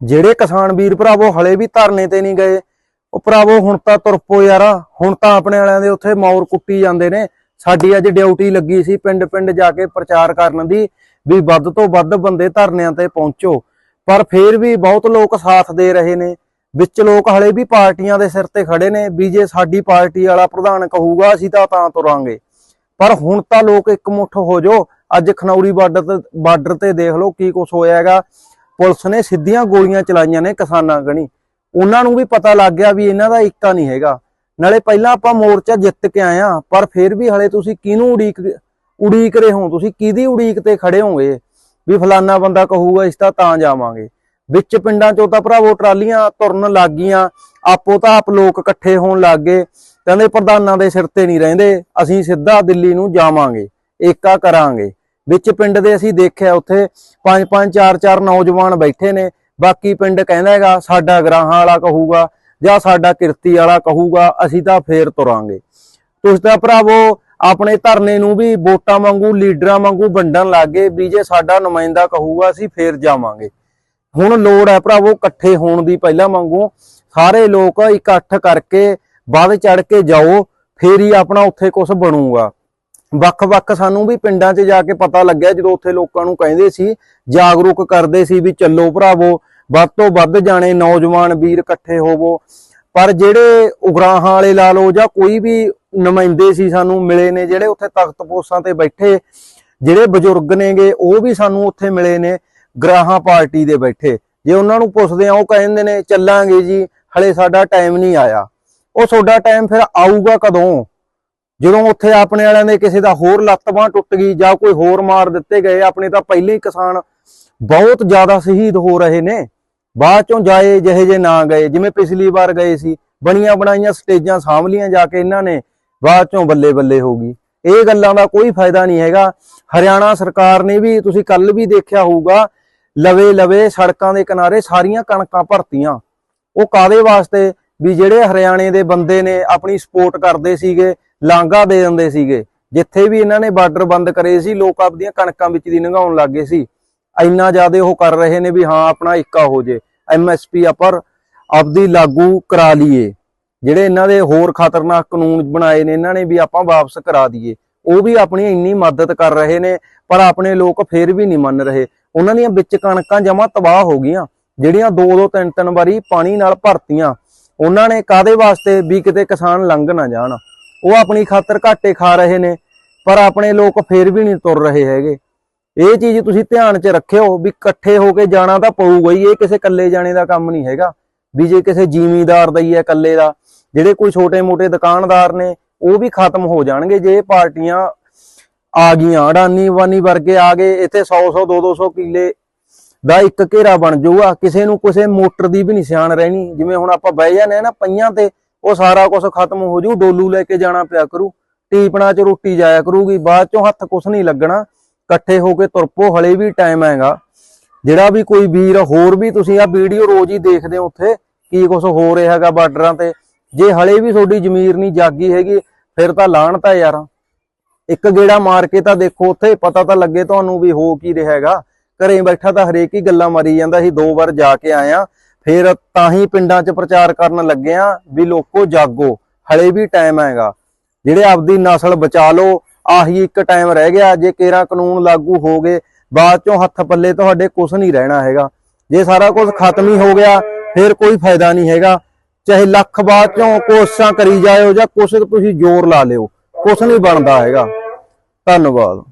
ਜਿਹੜੇ ਕਿਸਾਨ ਵੀਰ ਭਰਾਵੋ ਹਲੇ ਵੀ ਧਰਨੇ ਤੇ ਨਹੀਂ ਗਏ, ਉਹ ਭਰਾਵੋ ਹੁਣ ਤਾਂ ਤੁਰਪੋ ਯਾਰਾ, ਹੁਣ ਤਾਂ ਆਪਣੇ ਵਾਲਿਆਂ ਦੇ ਉੱਥੇ ਮੌਰ ਕੁੱਟੀ ਜਾਂਦੇ ਨੇ। ਸਾਡੀ ਅੱਜ ਡਿਊਟੀ ਲੱਗੀ ਸੀ ਪਿੰਡ ਪਿੰਡ ਜਾ ਕੇ ਪ੍ਰਚਾਰ ਕਰਨ ਦੀ, ਵੀ ਵੱਧ ਤੋਂ ਵੱਧ ਬੰਦੇ ਧਰਨਿਆਂ ਤੇ ਪਹੁੰਚੋ। ਪਰ ਫੇਰ ਵੀ ਬਹੁਤ ਲੋਕ ਸਾਥ ਦੇ ਰਹੇ ਨੇ। ਵਿੱਚ ਲੋਕ ਹਲੇ ਵੀ ਪਾਰਟੀਆਂ ਦੇ ਸਿਰ ਤੇ ਖੜੇ ਨੇ, ਵੀ ਜੇ ਸਾਡੀ ਪਾਰਟੀ ਵਾਲਾ ਪ੍ਰਧਾਨ ਕਹੂਗਾ, ਅਸੀਂ ਤਾਂ ਤਾਂ ਤੁਰਾਂਗੇ। ਪਰ ਹੁਣ ਤਾਂ ਲੋਕ ਇੱਕ ਮੁੱਠ ਹੋ ਜੋ ਅੱਜ ਖਨੌਰੀ ਬਾਰਡਰ ਤੇ ਬਾਰਡਰ ਤੇ ਦੇਖ ਲਓ ਕੀ ਕੁਝ ਹੋਇਆ ਹੈਗਾ। ਪੁਲਿਸ ਨੇ ਸਿੱਧੀਆਂ ਗੋਲੀਆਂ ਚਲਾਈਆਂ ਨੇ ਕਿਸਾਨਾਂ ਗਣੀ। ਉਹਨਾਂ ਨੂੰ ਵੀ ਪਤਾ ਲੱਗ ਗਿਆ ਵੀ ਇਹਨਾਂ ਦਾ ਇੱਕਾ ਨਹੀਂ ਹੈਗਾ। ਨਾਲੇ ਪਹਿਲਾਂ ਆਪਾਂ ਮੋਰਚਾ ਜਿੱਤ ਕੇ ਆਏ ਆ ਪਰ ਫਿਰ ਵੀ ਹਲੇ ਤੁਸੀਂ ਕਿਹਨੂੰ ਉਡੀਕ ਉਡੀਕ ਰਹੇ ਹੋ? ਤੁਸੀਂ ਕਿਹਦੀ ਉਡੀਕ ਤੇ ਖੜੇ ਹੋਗੇ? ਵੀ ਫਲਾਨਾ ਬੰਦਾ ਕਹੂਗਾ, ਇਸ ਤਾਂ ਤਾਂ ਜਾਵਾਂਗੇ। ਵਿੱਚ ਪਿੰਡਾਂ ਚੋਂ ਤਾਂ ਭਰਾਵੋ ਟਰਾਲੀਆਂ ਤੁਰਨ ਲੱਗ ਗਈਆਂ। ਆਪੋ ਤਾਂ ਆਪ ਲੋਕ ਇਕੱਠੇ ਹੋਣ ਲੱਗ ਗਏ। ਕਹਿੰਦੇ ਪ੍ਰਧਾਨਾਂ ਦੇ ਸਿਰ ਤੇ ਨਹੀਂ ਰਹਿੰਦੇ। ਅਸੀਂ ਸਿੱਧਾ ਦਿੱਲੀ ਨੂੰ ਜਾਵਾਂਗੇ। ਏਕਾ ਕਰਾਂਗੇ। ਵਿੱਚ ਪਿੰਡ ਦੇ ਅਸੀਂ ਦੇਖਿਆ, ਉੱਥੇ ਪੰਜ ਪੰਜ, ਚਾਰ ਚਾਰ ਨੌਜਵਾਨ ਬੈਠੇ ਨੇ। ਬਾਕੀ ਪਿੰਡ ਕਹਿੰਦਾ ਹੈਗਾ, ਸਾਡਾ ਗਰਾਹਾਂ ਵਾਲਾ ਕਹੂਗਾ ਜਾਂ ਸਾਡਾ ਕਿਰਤੀ ਵਾਲਾ ਕਹੂਗਾ, ਅਸੀਂ ਤਾਂ ਫੇਰ ਤੁਰਾਂਗੇ। ਤੁਸੀਂ ਤਾਂ ਭਰਾਵੋ, ਆਪਣੇ ਧਰਨੇ ਨੂੰ ਵੀ ਵੋਟਾਂ ਵਾਂਗੂ, ਲੀਡਰਾਂ ਵਾਂਗੂ ਵੰਡਣ ਲੱਗੇ ਵੀ ਜੇ ਸਾਡਾ ਨੁਮਾਇੰਦਾ ਕਹੂਗਾ, ਅਸੀਂ ਫੇਰ ਜਾਵਾਂਗੇ। ਹੁਣ ਲੋੜ ਹੈ ਭਰਾਵੋ, ਇਕੱਠੇ ਹੋਣ ਦੀ ਪਹਿਲਾਂ ਵਾਂਗੂ। ਸਾਰੇ ਲੋਕ ਇਕੱਠ ਕਰਕੇ ਵੱਧ ਚੜ ਕੇ ਜਾਓ, ਫੇਰ ਹੀ ਆਪਣਾ ਉੱਥੇ ਕੁਝ ਬਣੂਗਾ। ਵੱਖ-ਵੱਖ ਸਾਨੂੰ ਵੀ ਪਿੰਡਾਂ 'ਚ ਜਾ ਕੇ ਪਤਾ ਲੱਗਿਆ, ਜਦੋਂ ਉੱਥੇ ਲੋਕਾਂ ਨੂੰ ਕਹਿੰਦੇ ਸੀ, ਜਾਗਰੂਕ ਕਰਦੇ ਸੀ ਵੀ ਚੱਲੋ ਭਰਾਵੋ, ਵੱਧ ਤੋਂ ਵੱਧ ਜਾਣੇ ਨੌਜਵਾਨ ਵੀਰ ਇਕੱਠੇ ਹੋਵੋ। ਪਰ ਜਿਹੜੇ ਉਗਰਾਹਾਂ ਵਾਲੇ ਲਾ ਲਓ ਜਾਂ ਕੋਈ ਵੀ ਨੁਮਾਇੰਦੇ ਸੀ ਸਾਨੂੰ ਮਿਲੇ ਨੇ, ਜਿਹੜੇ ਉੱਥੇ ਤਖਤ ਪੋਸਾਂ ਤੇ ਬੈਠੇ, ਜਿਹੜੇ ਬਜ਼ੁਰਗ ਨੇਗੇ, ਉਹ ਵੀ ਸਾਨੂੰ ਉੱਥੇ ਮਿਲੇ ਨੇ, ਗਰਾਹਾਂ ਪਾਰਟੀ ਦੇ ਬੈਠੇ। ਜੇ ਉਹਨਾਂ ਨੂੰ ਪੁੱਛਦੇ ਆ, ਉਹ ਕਹਿੰਦੇ ਨੇ, ਚੱਲਾਂਗੇ ਜੀ, ਹਲੇ ਸਾਡਾ ਟਾਈਮ ਨਹੀਂ ਆਇਆ। ਉਹ ਤੁਹਾਡਾ ਟਾਈਮ ਫਿਰ ਆਊਗਾ ਕਦੋਂ? ਜਦੋਂ ਉੱਥੇ ਆਪਣੇ ਵਾਲਿਆਂ ਦੇ ਕਿਸੇ ਦਾ ਹੋਰ ਲੱਤ ਬਾਂਹ ਟੁੱਟ ਗਈ ਜਾਂ ਕੋਈ ਹੋਰ ਮਾਰ ਦਿੱਤੇ ਗਏ, ਆਪਣੇ ਤਾਂ ਪਹਿਲੇ ਹੀ ਕਿਸਾਨ ਬਹੁਤ ਜ਼ਿਆਦਾ ਸ਼ਹੀਦ ਹੋ ਰਹੇ ਨੇ। ਬਾਅਦ ਚੋਂ ਜਾਏ, ਜਿਹੇ ਜੇ ਨਾ ਗਏ, ਜਿਵੇਂ ਪਿਛਲੀ ਵਾਰ ਗਏ ਸੀ, ਬਣੀਆਂ ਬਣਾਈਆਂ ਸਟੇਜਾਂ ਸਾਂਭਲੀਆਂ ਜਾ ਕੇ ਇਹਨਾਂ ਨੇ, ਬਾਅਦ ਚੋਂ ਬੱਲੇ ਬੱਲੇ ਹੋ ਗਈ। ਇਹ ਗੱਲਾਂ ਦਾ ਕੋਈ ਫਾਇਦਾ ਨਹੀਂ ਹੈਗਾ। ਹਰਿਆਣਾ ਸਰਕਾਰ ਨੇ ਵੀ, ਤੁਸੀਂ ਕੱਲ ਵੀ ਦੇਖਿਆ ਹੋਊਗਾ, ਲਵੇ ਲਵੇ ਸੜਕਾਂ ਦੇ ਕਿਨਾਰੇ ਸਾਰੀਆਂ ਕਣਕਾਂ ਭਰਤੀਆਂ। ਉਹ ਕਾਦੇ ਵਾਸਤੇ? ਵੀ ਜਿਹੜੇ ਹਰਿਆਣੇ ਦੇ ਬੰਦੇ ਨੇ, ਆਪਣੀ ਸਪੋਰਟ ਕਰਦੇ ਸੀਗੇ ਲਾਂਗਾ ਦੇ ਦਿੰਦੇ ਸੀਗੇ। ਜਿੱਥੇ ਵੀ ਇਹਨਾਂ ਨੇ ਬਾਰਡਰ ਬੰਦ ਕਰੇ ਸੀ, ਲੋਕ ਆਪਦੀਆਂ ਕਣਕਾਂ ਵਿੱਚ ਦੀ ਲੰਘਾਉਣ ਲੱਗੇ ਸੀ। ਇੰਨਾ ਜ਼ਿਆਦਾ ਉਹ ਕਰ ਰਹੇ ਨੇ ਵੀ ਹਾਂ, ਆਪਣਾ ਇੱਕਾ ਹੋ ਜੇ। ਐਮਐਸਪੀ ਅਪਰ ਆਪਦੀ ਲਾਗੂ ਕਰਾ ਲਈਏ। ਜਿਹੜੇ ਇਹਨਾਂ ਦੇ ਹੋਰ ਖਤਰਨਾਕ ਕਾਨੂੰਨ ਬਣਾਏ ਨੇ, ਇਹਨਾਂ ਨੇ ਵੀ ਆਪਾਂ ਵਾਪਸ ਕਰਾ ਦਈਏ। ਉਹ ਵੀ ਆਪਣੀ ਇੰਨੀ ਮਦਦ ਕਰ ਰਹੇ ਨੇ, ਪਰ ਆਪਣੇ ਲੋਕ ਫੇਰ ਵੀ ਨਹੀਂ ਮੰਨ ਰਹੇ। ਉਹਨਾਂ ਦੀਆਂ ਵਿੱਚ ਕਣਕਾਂ ਜਮਾ ਤਬਾਹ ਹੋ ਗਈਆਂ। ਜਿਹੜੀਆਂ ਦੋ ਦੋ, ਤਿੰਨ ਤਿੰਨ ਵਾਰੀ ਪਾਣੀ ਨਾਲ ਭਰਤੀਆਂ। ਉਹਨਾਂ ਨੇ ਕਾਦੇ ਵਾਸਤੇ ਵੀ ਕਿਤੇ ਕਿਸਾਨ ਲੰਘ ਨਾ ਜਾਣ? ਉਹ ਆਪਣੀ ਖਾਤਰ ਘਾਟੇ ਖਾ ਰਹੇ ਨੇ, ਪਰ ਆਪਣੇ ਲੋਕ ਫੇਰ ਵੀ ਨਹੀਂ ਤੁਰ ਰਹੇ ਹੈਗੇ। ਇਹ ਚੀਜ਼ ਤੁਸੀਂ ਧਿਆਨ 'ਚ ਰੱਖਿਓ ਵੀ ਇਕੱਠੇ ਹੋ ਕੇ ਜਾਣਾ ਤਾਂ ਪਊਗਾ ਹੀ, ਇਹ ਕਿਸੇ ਇਕੱਲੇ ਜਾਣੇ ਦਾ ਕੰਮ ਨਹੀਂ ਹੈਗਾ। ਵੀ ਜੇ ਕਿਸੇ ਜ਼ਿਮੀਂਦਾਰ ਦਾ ਹੀ ਹੈ ਇਕੱਲੇ ਦਾ, ਜਿਹੜੇ ਕੋਈ ਛੋਟੇ-ਮੋਟੇ ਦੁਕਾਨਦਾਰ ਨੇ, ਉਹ ਵੀ ਖਤਮ ਹੋ ਜਾਣਗੇ ਜੇ ਪਾਰਟੀਆਂ ਆ ਗਈਆਂ। ਅਡਾਨੀ ਵਾਨੀ ਵਰਗੇ ਆ ਗਏ, ਇੱਥੇ 100-100 200 ਕਿੱਲੇ ਦਾ ਇੱਕ ਘੇਰਾ ਬਣ ਜਾਊਗਾ। ਕਿਸੇ ਨੂੰ ਕਿਸੇ ਮੋਟਰ ਦੀ ਵੀ ਨਹੀਂ ਸਿਆਣ ਰਹਿਣੀ। ਜਿਵੇਂ ਹੁਣ ਆਪਾਂ ਬਹਿ ਜਾਂਦੇ ਆ ਨਾ ਪਈਆਂ ਤੇ ਉਹ ਸਾਰਾ ਕੁਝ ਖਤਮ ਹੋ ਜੂ, ਡੋਲੂ ਲੈ ਕੇ ਜਾਣਾ ਪਿਆ ਕਰੂ ਟੀਪਣਾ ਚ ਰੋਟੀ ਜਾਇਆ ਕਰੂਗੀ, ਬਾਅਦ ਚੋਂ ਹੱਥ ਕੁਛ ਨਹੀਂ ਲੱਗਣਾ, ਇਕੱਠੇ ਹੋ ਕੇ ਤੁਰਪੋ, ਹਲੇ ਵੀ ਟਾਈਮ ਹੈਗਾ। ਜਿਹੜਾ ਵੀ ਕੋਈ ਵੀਰ, ਹੋਰ ਵੀ ਤੁਸੀਂ ਆ ਵੀਡੀਓ ਰੋਜ਼ ਹੀ ਦੇਖਦੇ ਹੋ ਉੱਥੇ, ਕੀ ਕੁਝ ਹੋ ਰਿਹਾ ਹੈਗਾ ਬਾਰਡਰਾਂ ਤੇ, ਜੇ ਹਲੇ ਵੀ ਤੁਹਾਡੀ ਜ਼ਮੀਰ ਨਹੀਂ ਜਾਗੀ ਹੈਗੀ, ਫਿਰ ਤਾਂ ਲਾਣ ਤਾਂ ਯਾਰ। ਇੱਕ ਗੇੜਾ ਮਾਰ ਕੇ ਤਾਂ ਦੇਖੋ ਉੱਥੇ, ਪਤਾ ਤਾਂ ਲੱਗੇ ਤੁਹਾਨੂੰ ਵੀ ਹੋ ਕੀ ਰਿਹਾ ਹੈਗਾ। ਘਰੇ ਬੈਠਾ ਤਾਂ ਹਰੇਕ ਹੀ ਗੱਲਾਂ ਮਾਰੀ ਜਾਂਦਾ ਸੀ, ਦੋ ਵਾਰ ਜਾ ਕੇ ਆਇਆ। ਫਿਰ ਤਾਂ ਹੀ ਪਿੰਡਾਂ 'ਚ ਪ੍ਰਚਾਰ ਕਰਨ ਲੱਗੇ ਆ ਵੀ ਲੋਕੋ ਜਾਗੋ, ਹਲੇ ਵੀ ਟਾਈਮ ਹੈਗਾ। ਜਿਹੜੇ ਆਪਦੀ ਨਸਲ ਬਚਾ ਲਓ, ਆਹੀ ਇੱਕ ਟਾਈਮ ਰਹਿ ਗਿਆ, ਜੇ ਕੇਰਾ ਕਾਨੂੰਨ ਲਾਗੂ ਹੋ ਗਏ, ਬਾਅਦ ਚੋਂ ਹੱਥ ਪੱਲੇ ਤੁਹਾਡੇ ਕੁਝ ਨਹੀਂ ਰਹਿਣਾ ਹੈਗਾ। ਜੇ ਸਾਰਾ ਕੁਝ ਖਤਮ ਹੀ ਹੋ ਗਿਆ, ਫਿਰ ਕੋਈ ਫਾਇਦਾ ਨਹੀਂ ਹੈਗਾ। ਚਾਹੇ ਲੱਖ ਬਾਅਦ ਚੋਂ ਕੋਸ਼ਿਸ਼ਾਂ ਕਰੀ ਜਾਇਓ ਜਾਂ ਕੁਛ ਤੁਸੀਂ ਜ਼ੋਰ ਲਾ ਲਿਓ, ਕੁਛ ਨਹੀਂ ਬਣਦਾ ਹੈਗਾ। ਧੰਨਵਾਦ।